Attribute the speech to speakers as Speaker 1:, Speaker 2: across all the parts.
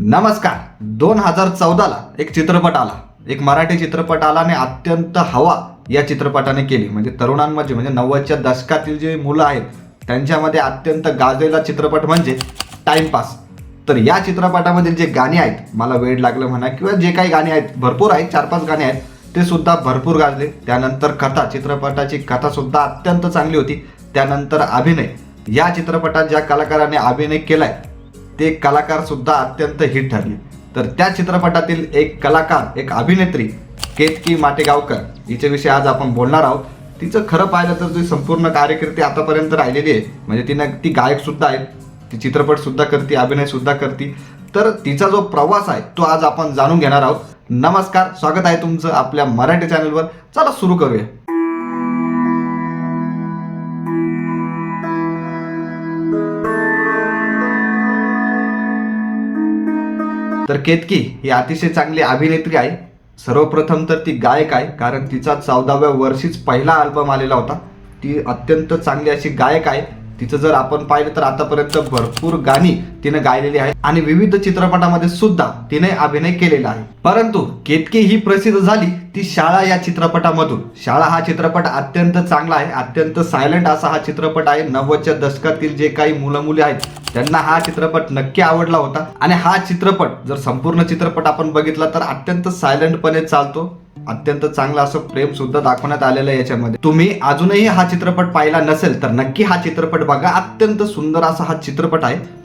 Speaker 1: नमस्कार. दोन हजार चौदाला एक चित्रपट आला. एक मराठी चित्रपट आला आणि अत्यंत हवा या चित्रपटाने केली. म्हणजे तरुणांमध्ये म्हणजे नव्वदच्या दशकातील जे मुलं आहेत त्यांच्यामध्ये अत्यंत गाजलेला चित्रपट म्हणजे टाइमपास तर या चित्रपटामधील जे गाणी आहेत मला वेळ लागलं म्हणा किंवा जे काही गाणी आहेत भरपूर आहेत चार पाच गाणी आहेत ते सुद्धा भरपूर गाजले. त्यानंतर कथा चित्रपटाची कथा सुद्धा अत्यंत चांगली होती. त्यानंतर अभिनय. या चित्रपटात ज्या कलाकाराने अभिनय केलाय ते कलाकार सुद्धा अत्यंत हिट ठरले. तर त्या चित्रपटातील एक कलाकार एक अभिनेत्री केतकी माटेगावकर हिच्याविषयी आज आपण बोलणार आहोत. तिचं खरं पाहिलं तर ती संपूर्ण कार्यकर्ती आतापर्यंत राहिलेली आहे म्हणजे तिनं ती गायक सुद्धा आहे ती चित्रपट सुद्धा करते अभिनय सुद्धा करते. तर तिचा जो प्रवास आहे तो आज आपण जाणून घेणार आहोत. नमस्कार स्वागत आहे तुमचं आपल्या मराठी चॅनलवर चला सुरू करूया. तर केतकी ही अतिशय चांगली अभिनेत्री आहे. सर्वप्रथम तर ती गायक आहे कारण तिचा चौदाव्या वर्षीच पहिला अल्बम आलेला होता. ती अत्यंत चांगली अशी गायक आहे. तिचं जर आपण पाहिलं तर आतापर्यंत भरपूर गाणी तिने गायलेली आहेत आणि विविध चित्रपटामध्ये सुद्धा तिने अभिनय केलेला आहे. परंतु केतकी ही प्रसिद्ध झाली ती शाळा या चित्रपटामधून. शाळा हा चित्रपट अत्यंत चांगला आहे अत्यंत सायलेंट असा हा चित्रपट आहे. नव्वदच्या दशकातील जे काही मुलं मुली आहेत त्यांना हा चित्रपट नक्की आवडला होता. आणि हा चित्रपट जर संपूर्ण चित्रपट आपण बघितला तर अत्यंत सायलेंटपणे चालतो. अत्यंत चांगलं असं प्रेम सुद्धा दाखवण्यात आलेलं आहे याच्यामध्ये. तुम्ही अजूनही हा चित्रपट पाहिला नसेल तर नक्की हा चित्रपट बघा. अत्यंत सुंदर असा हा चित्रपट आहे.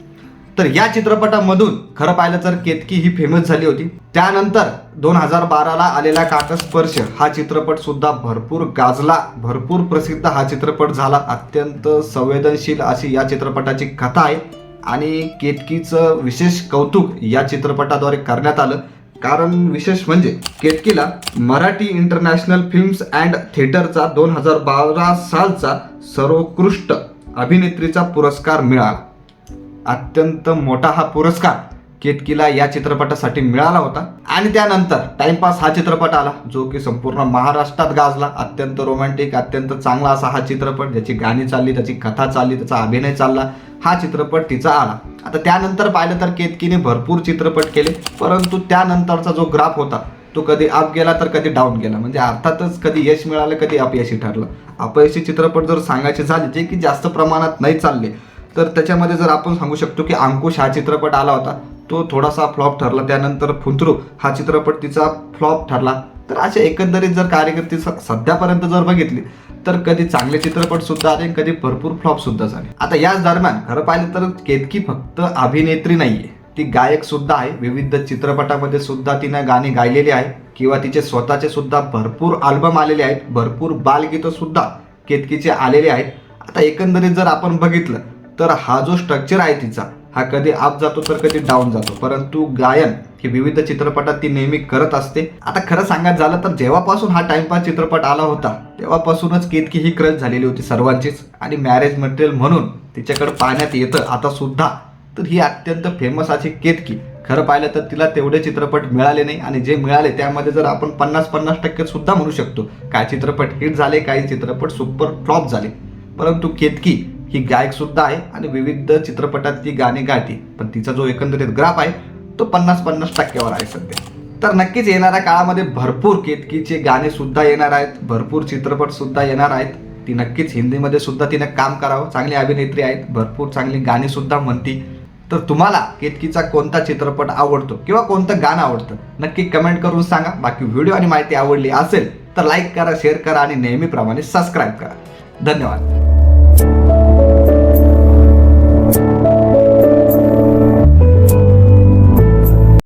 Speaker 1: तर या चित्रपटामधून खरं पाहिलं तर केतकी ही फेमस झाली होती. त्यानंतर दोन हजार बाराला आलेला काकस्पर्श हा चित्रपट सुद्धा भरपूर गाजला. भरपूर प्रसिद्ध हा चित्रपट झाला. अत्यंत संवेदनशील अशी या चित्रपटाची कथा आहे. आणि केतकीचं विशेष कौतुक या चित्रपटाद्वारे करण्यात आलं. कारण विशेष म्हणजे केतकीला मराठी इंटरनॅशनल फिल्म्स अँड थिएटरचा दोन हजार बारा सालचा सर्वोत्कृष्ट अभिनेत्रीचा पुरस्कार मिळाला. अत्यंत मोठा हा पुरस्कार केतकीला या चित्रपटासाठी मिळाला होता. आणि त्यानंतर टाइमपास हा चित्रपट आला जो की संपूर्ण महाराष्ट्रात गाजला. अत्यंत रोमॅन्टिक अत्यंत चांगला असा हा चित्रपट ज्याची गाणी चालली त्याची कथा चालली त्याचा अभिनय चालला. हा चित्रपट तिचा आला. आता त्यानंतर पाहिलं तर केतकीने भरपूर चित्रपट केले परंतु त्यानंतरचा जो ग्राफ होता तो कधी अप गेला तर कधी डाऊन गेला. म्हणजे अर्थातच कधी यश मिळालं कधी अपयशी ठरलं. अपयशी चित्रपट जर सांगायचे झाले जे की जास्त प्रमाणात नाही चालले तर त्याच्यामध्ये जर आपण सांगू शकतो की अंकुश हा चित्रपट आला होता तो थोडासा फ्लॉप ठरला. त्यानंतर फुंतरू हा चित्रपट तिचा फ्लॉप ठरला. तर अशा एकंदरीत जर कार्यकर्ती स- सध्यापर्यंत जर बघितली तर कधी चांगले चित्रपट सुद्धा आले आणि कधी भरपूर फ्लॉप सुद्धा झाले. आता याच दरम्यान खरं पाहिलं तर केतकी फक्त अभिनेत्री नाहीये. ती गायक सुद्धा आहे. विविध चित्रपटामध्ये सुद्धा तिनं गाणी गायलेली आहे किंवा तिचे स्वतःचे सुद्धा भरपूर अल्बम आलेले आहेत. भरपूर बालगीतं सुद्धा केतकीचे आलेले आहेत. आता एकंदरीत जर आपण बघितलं तर हा जो स्ट्रक्चर आहे तिचा हा कधी अप जातो तर कधी डाऊन जातो. परंतु गायन हे विविध चित्रपटात ती नेहमी करत असते. आता खरं सांगायचं झालं तर जेव्हापासून हा टाइमपास चित्रपट आला होता तेव्हापासूनच केतकी ही क्रच झालेली होती सर्वांचीच. आणि मॅरेज मटेरियल म्हणून तिच्याकडे पाहण्यात येतं आता सुद्धा. तर ही अत्यंत फेमस अशी केतकी. खरं पाहिलं तर तिला तेवढे चित्रपट मिळाले नाही. आणि जे मिळाले त्यामध्ये जर आपण पन्नास पन्नास टक्के सुद्धा म्हणू शकतो काही चित्रपट हिट झाले काही चित्रपट सुपर फ्लॉप झाले. परंतु केतकी ही गायक सुद्धा आहे आणि विविध चित्रपटात ती गाणी गाते. पण तिचा जो एकंदरीत ग्राफ आहे तो पन्नास पन्नास टक्क्यावर आहे सध्या. तर नक्कीच येणाऱ्या काळामध्ये भरपूर केतकीचे गाणे सुद्धा येणार आहेत भरपूर चित्रपट सुद्धा येणार आहेत. ती नक्कीच हिंदीमध्ये सुद्धा तिने काम करावं. चांगली अभिनेत्री आहेत भरपूर चांगली गाणी सुद्धा म्हणती तर तुम्हाला केतकीचा कोणता चित्रपट आवडतो किंवा कोणतं गाणं आवडतं? नक्की कमेंट करून सांगा. बाकी व्हिडिओ आणि माहिती आवडली असेल तर लाईक करा शेअर करा आणि नेहमीप्रमाणे सबस्क्राईब करा. धन्यवाद.